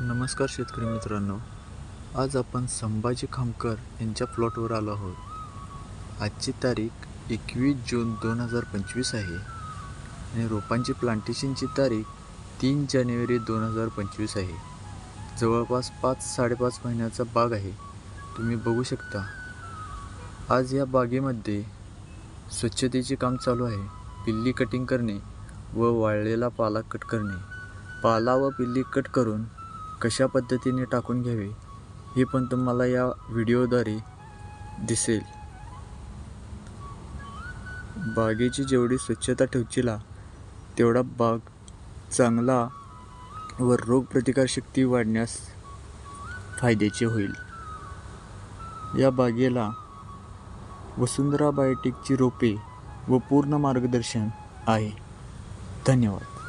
नमस्कार शेतकरी मित्रांनो. आज आपण संभाजी खामकर यांच्या प्लॉटवर आलो आहोत. आजची तारीख एकवीस जून दोन हजार पंचवीस आहे आणि रोपांची प्लांटेशनची तारीख तीन जानेवारी दोन हजार पंचवीस आहे. जवळपास पाच साडेपाच महिन्याचा बाग आहे. तुम्ही बघू शकता. आज या बागेमध्ये स्वच्छतेचे काम चालू आहे. पिल्ली कटिंग करणे व वाळलेला पाला कट करणे. पाला व पिल्ली कट करून कशा पद्धतीने टाकून घ्यावे हे पण तुम्हाला या व्हिडिओद्वारे दिसेल. बागेची जेवढी स्वच्छता ठेवचीला तेवढा बाग चांगला व रोगप्रतिकारशक्ती वाढण्यास फायद्याचे होईल. या बागेला वसुंधरा बायोटिकची रोपे व पूर्ण मार्गदर्शन आहे. धन्यवाद.